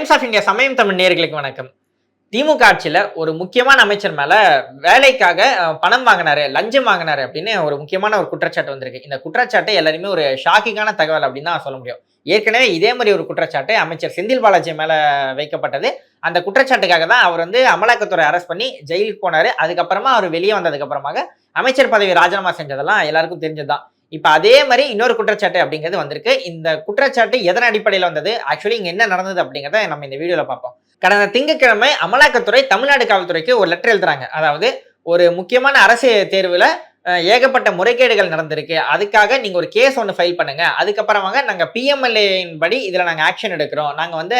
Times of India சமயம் தமிழ் நேர்களுக்கு வணக்கம். திமுக ஆட்சியில் ஒரு முக்கியமான அமைச்சர் மேலே வேலைக்காக பணம் வாங்கினாரு லஞ்சம் வாங்கினாரு அப்படின்னு ஒரு முக்கியமான ஒரு குற்றச்சாட்டு வந்திருக்கு. இந்த குற்றச்சாட்டை எல்லாருமே ஒரு ஷாக்கிங்கான தகவல் அப்படின்னு தான் சொல்ல முடியும். ஏற்கனவே இதே மாதிரி ஒரு குற்றச்சாட்டு அமைச்சர் செந்தில் பாலாஜி மேலே வைக்கப்பட்டது. அந்த குற்றச்சாட்டுக்காக தான் அவர் வந்து அமலாக்கத்துறை அரெஸ்ட் பண்ணி ஜெயிலுக்கு போனாரு. அதுக்கப்புறமா அவர் வெளியே வந்ததுக்கு அப்புறமாக அமைச்சர் பதவி ராஜினாமா செஞ்சதெல்லாம் எல்லாருக்கும் தெரிஞ்சதுதான். இப்போ அதே மாதிரி இன்னொரு குற்றச்சாட்டு அப்படிங்கிறது வந்திருக்கு. இந்த குற்றச்சாட்டு எதன் அடிப்படையில் வந்தது? ஆக்சுவலி இங்கே என்ன நடந்தது அப்படிங்கிறத நம்ம இந்த வீடியோவில் பார்ப்போம். கடந்த திங்கட்கிழமை அமலாக்கத்துறை தமிழ்நாடு காவல்துறைக்கு ஒரு லெட்டர் எழுதுறாங்க. அதாவது ஒரு முக்கியமான அரசு தேர்வில் ஏகப்பட்ட முறைகேடுகள் நடந்திருக்கு. அதுக்காக நீங்கள் ஒரு கேஸ் ஒன்று ஃபைல் பண்ணுங்க. அதுக்கப்புறமாக நாங்கள் பிஎம்எல்ஏயின் படி இதில் நாங்கள் ஆக்ஷன் எடுக்கிறோம். நாங்கள் வந்து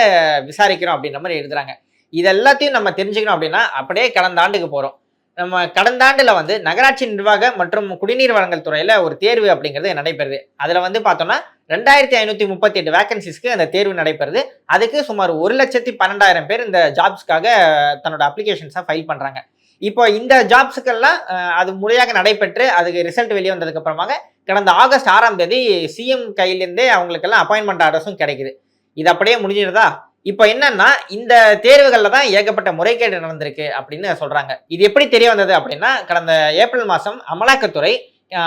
விசாரிக்கிறோம் அப்படின்ற மாதிரி எழுதுறாங்க. இது எல்லாத்தையும் நம்ம தெரிஞ்சுக்கணும் அப்படின்னா அப்படியே கடந்த ஆண்டுக்கு போகிறோம் நம்ம கடந்த ஆண்டில் வந்து நகராட்சி நிர்வாக மற்றும் குடிநீர் வழங்கல் துறையில் ஒரு தேர்வு அப்படிங்கிறது நடைபெறுது. அதில் வந்து பார்த்தோம்னா ரெண்டாயிரத்தி ஐநூற்றி முப்பத்தி எட்டு வேகன்சிஸ்க்கு அந்த தேர்வு நடைபெறுது. அதுக்கு சுமார் ஒரு லட்சத்தி பன்னெண்டாயிரம் பேர் இந்த ஜாப்ஸ்க்காக தன்னோட அப்ளிகேஷன்ஸை ஃபைல் பண்ணுறாங்க இப்போ இந்த ஜாப்ஸுக்கெல்லாம் அது முறையாக நடைபெற்று அதுக்கு ரிசல்ட் வெளியே வந்ததுக்கு அப்புறமாக கடந்த ஆகஸ்ட் ஆறாம் தேதி சிஎம் கையிலேருந்தே அவங்களுக்கெல்லாம் அப்பாயின்மெண்ட் ஆர்டர்ஸும் கிடைக்குது. இது அப்படியே முடிஞ்சிருதா இப்போ என்னன்னா இந்த தேர்வுகளில் தான் ஏகப்பட்ட முறைகேடு நடந்திருக்கு அப்படின்னு சொல்றாங்க. இது எப்படி தெரிய வந்தது அப்படின்னா கடந்த ஏப்ரல் மாதம் அமலாக்கத்துறை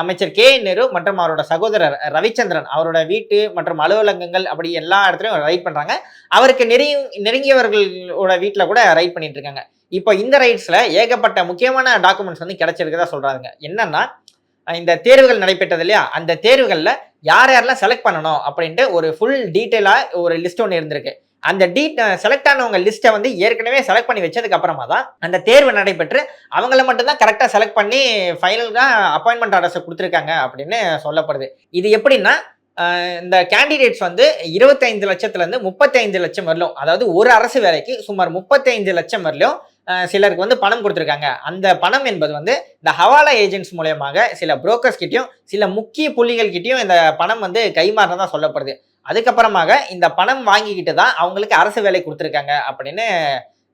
அமைச்சர் கே. நேரு மற்றும் அவரோட சகோதரர் ரவிச்சந்திரன் அவரோட வீட்டு மற்றும் அலுவலகங்கள் அப்படி எல்லா இடத்துலையும் ரைட் பண்ணுறாங்க அவருக்கு நெருங்கி நெருங்கியவர்களோட வீட்டில் கூட ரைட் பண்ணிட்டு இருக்காங்க. இப்போ இந்த ரைட்ஸில் ஏகப்பட்ட முக்கியமான டாக்குமெண்ட்ஸ் வந்து கிடைச்சிருக்கதா சொல்கிறாங்க என்னன்னா இந்த தேர்வுகள் நடைபெற்றது இல்லையா? அந்த தேர்வுகளில் யார் யாரெல்லாம் செலக்ட் பண்ணணும் அப்படின்ட்டு ஒரு ஃபுல் டீட்டெயிலாக ஒரு லிஸ்ட் ஒன்று இருந்திருக்கு. அந்த டீ செலக்ட் ஆனவங்க லிஸ்ட்டை வந்து ஏற்கனவே செலக்ட் பண்ணி வச்சதுக்கு அப்புறமா தான் அந்த தேர்வு நடைபெற்று அவங்கள மட்டும்தான் கரெக்டாக செலக்ட் பண்ணி ஃபைனலாக அப்பாயின்மெண்ட் ஆர்டர்ஸை கொடுத்துருக்காங்க அப்படின்னு சொல்லப்படுது. இது எப்படின்னா இந்த கேண்டிடேட்ஸ் வந்து இருபத்தைந்து லட்சத்துலேருந்து முப்பத்தைந்து லட்சம் வரலும் அதாவது ஒரு அரசு வேலைக்கு சுமார் முப்பத்தைந்து லட்சம் வரலும் சிலருக்கு வந்து பணம் கொடுத்துருக்காங்க. அந்த பணம் என்பது வந்து இந்த ஹவாலா ஏஜென்ட்ஸ் மூலயமாக சில புரோக்கர்ஸ் கிட்டயும் சில முக்கிய புள்ளிகள் கிட்டயும் இந்த பணம் வந்து கைமாறினதா சொல்லப்படுது. அதுக்கப்புறமாக இந்த பணம் வாங்கிக்கிட்டு தான் அவங்களுக்கு அரசு வேலை கொடுத்துருக்காங்க அப்படின்னு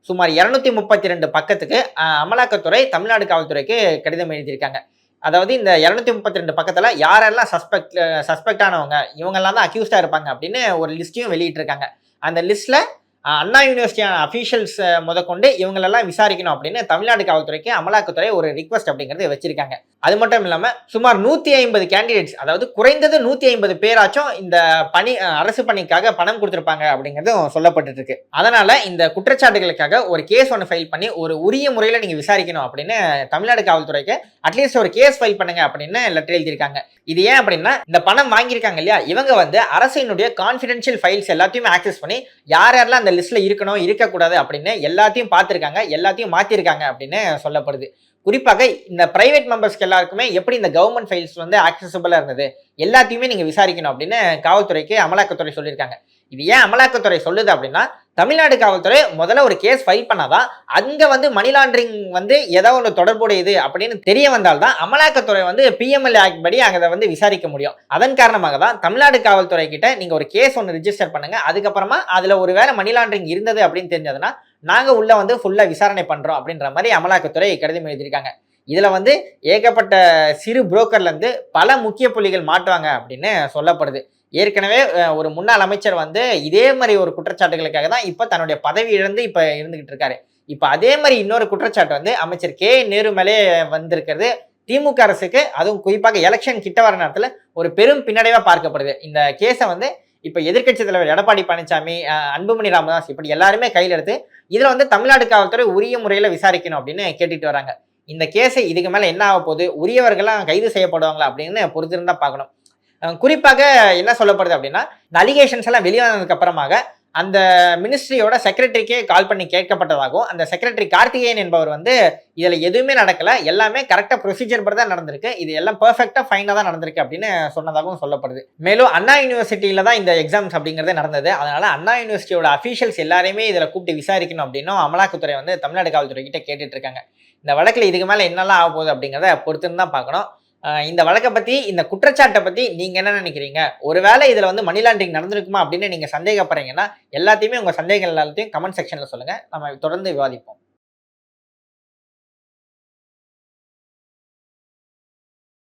சுமார் இரநூத்தி முப்பத்தி ரெண்டு பக்கத்துக்கு அமலாக்கத்துறை தமிழ்நாடு காவல்துறைக்கு கடிதம் எழுதியிருக்காங்க. அதாவது இந்த இரநூத்தி முப்பத்தி ரெண்டு பக்கத்தில் யாரெல்லாம் சஸ்பெக்ட் சஸ்பெக்ட் ஆனவங்க இவங்கெல்லாம் தான் அக்யூஸ்டாக இருப்பாங்க அப்படின்னு ஒரு லிஸ்ட்டையும் வெளியிட்டிருக்காங்க. அந்த லிஸ்ட்டில் அண்ணா யூனிவர்சிட்டி அஃபீஷியல்ஸ் முதற்கொண்டு இவங்களெல்லாம் விசாரிக்கணும் அப்படின்னு தமிழ்நாடு காவல்துறைக்கு அமலாக்கத்துறை ஒரு ரிக்வஸ்ட் அப்படிங்கிறது வச்சிருக்காங்க. அது மட்டும் இல்லாமல் சுமார் நூற்றி ஐம்பது கேண்டிடேட்ஸ் அதாவது குறைந்தது நூற்றி ஐம்பது பேராச்சும் இந்த பணி அரசு பணிக்காக பணம் கொடுத்துருப்பாங்க அப்படிங்கிறதும் சொல்லப்பட்டு இருக்கு அதனால இந்த குற்றச்சாட்டுகளுக்காக ஒரு கேஸ் ஒன்று ஃபைல் பண்ணி ஒரு உரிய முறையில் நீங்கள் விசாரிக்கணும் அப்படின்னு தமிழ்நாடு காவல்துறைக்கு அட்லீஸ்ட் ஒரு கேஸ் ஃபைல் பண்ணுங்க அப்படின்னு லெட்டர் எழுதியிருக்காங்க. இது ஏன் அப்படின்னா இந்த பணம் வாங்கியிருக்காங்க இல்லையா? இவங்க வந்து அரசினுடைய கான்ஃபிடென்ஷியல் ஃபைல்ஸ் எல்லாத்தையும் ஆக்சஸ் பண்ணி யார் யாரெல்லாம் அந்த லிஸ்ட்டில் இருக்கணும் இருக்கக்கூடாது அப்படின்னு எல்லாத்தையும் பார்த்துருக்காங்க எல்லாத்தையும் மாற்றிருக்காங்க அப்படின்னு சொல்லப்படுது. குறிப்பாக இந்த பிரைவேட் மெம்பர்ஸ்க்கு எல்லாருக்குமே எப்படி இந்த கவர்மெண்ட் ஃபைல்ஸ் வந்து ஆக்சசபிளாக இருந்தது எல்லாத்தையுமே நீங்கள் விசாரிக்கணும் அப்படின்னு காவல்துறைக்கு அமலாக்கத்துறை சொல்லியிருக்காங்க. இது ஏன் அமலாக்கத்துறை சொல்லுது அப்படின்னா தமிழ்நாடு காவல்துறை முதல்ல ஒரு கேஸ் ஃபைல் பண்ணாதான் அங்கே வந்து மணி லாண்டரிங் வந்து ஏதோ ஒன்று தொடர்புடையது அப்படின்னு தெரிய வந்தால்தான் அமலாக்கத்துறை வந்து பிஎம்எல் ஆக்ட் படி அங்கே வந்து விசாரிக்க முடியும். அதன் காரணமாக தான் தமிழ்நாடு காவல்துறை கிட்ட நீங்கள் ஒரு கேஸ் ஒன்று ரிஜிஸ்டர் பண்ணுங்க அதுக்கப்புறமா அதில் ஒரு வேளை மணி லாண்டரிங் இருந்தது அப்படின்னு தெரிஞ்சதுன்னா நாங்கள் உள்ளே வந்து ஃபுல்லாக விசாரணை பண்ணுறோம் அப்படின்ற மாதிரி அமலாக்கத்துறை கடிதம் எழுதியிருக்காங்க. இதில் வந்து ஏகப்பட்ட சிறு புரோக்கர்லேருந்து பல முக்கிய புள்ளிகள் மாட்டுவாங்க அப்படின்னு சொல்லப்படுது. ஏற்கனவே ஒரு முன்னாள் அமைச்சர் வந்து இதே மாதிரி ஒரு குற்றச்சாட்டுகளுக்காக தான் இப்போ தன்னுடைய பதவி இழந்து இப்போ இருந்துகிட்டு இருக்காரு. இப்போ அதே மாதிரி இன்னொரு குற்றச்சாட்டு வந்து அமைச்சர் கே நேரு மேலே வந்திருக்கிறது. திமுக அரசுக்கு அதுவும் குறிப்பாக எலெக்ஷன் கிட்ட வர நேரத்தில் ஒரு பெரும் பின்னடைவாக பார்க்கப்படுது. இந்த கேஸை வந்து இப்போ எதிர்க்கட்சி தலைவர் எடப்பாடி பழனிசாமி அன்புமணி ராமதாஸ் இப்படி எல்லாருமே கையில் எடுத்து இதில் வந்து தமிழ்நாடு காவல்துறை உரிய முறையில் விசாரிக்கணும் அப்படின்னு கேட்டுட்டு வராங்க. இந்த கேஸை இதுக்கு மேலே என்ன ஆக போகுது? உரியவர்கள்லாம் கைது செய்யப்படுவாங்களா அப்படின்னு பொறுத்திருந்தா பார்க்கணும். குறிப்பாக என்ன சொல்லப்படுது அப்படின்னா இந்த அலிகேஷன்ஸ் எல்லாம் வெளியானதுக்கு அப்புறமாக அந்த மினிஸ்ட்ரியோட செக்ரட்டரிக்கே கால் பண்ணி கேட்கப்பட்டதாகவும் அந்த செக்ரட்டரி கார்த்திகேயன் என்பவர் வந்து இதில் எதுவுமே நடக்கல. எல்லாமே கரெக்டாக ப்ரொசீஜர் படி தான் நடந்திருக்கு. இது எல்லாம் பர்ஃபெக்டாக ஃபைனாக தான் நடந்திருக்கு அப்படின்னு சொன்னதாகவும் சொல்லப்படுது. மேலும் அண்ணா யூனிவர்சிட்டியில் தான் இந்த எக்ஸாம்ஸ் அப்படிங்கிறதே நடந்தது. அதனால் அண்ணா யூனிவர்சிட்டியோட அஃபீஷியல்ஸ் எல்லாரையுமே இதில் கூப்பிட்டு விசாரிக்கணும் அப்படின்னும் அமலாக்கத்துறை வந்து தமிழ்நாடு காவல்துறை கிட்ட கேட்டுட்ருக்காங்க இந்த வழக்கில் இதுக்கு மேலே என்னெல்லாம் ஆக போகுது அப்படிங்கிறத பொறுத்துன்னு தான் பார்க்கணும். இந்த வழக்கை பற்றி இந்த குற்றச்சாட்டை பற்றி நீங்கள் என்ன நினைக்கிறீங்க? ஒருவேளை இதில் வந்து மணி லாண்டரிங் நடந்திருக்குமா அப்படின்னு நீங்கள் சந்தேகப்படுறீங்கன்னா எல்லாத்தையுமே உங்கள் சந்தேகங்கள் எல்லாத்தையும் கமெண்ட் செக்ஷனில் சொல்லுங்கள் நம்ம தொடர்ந்து விவாதிப்போம்.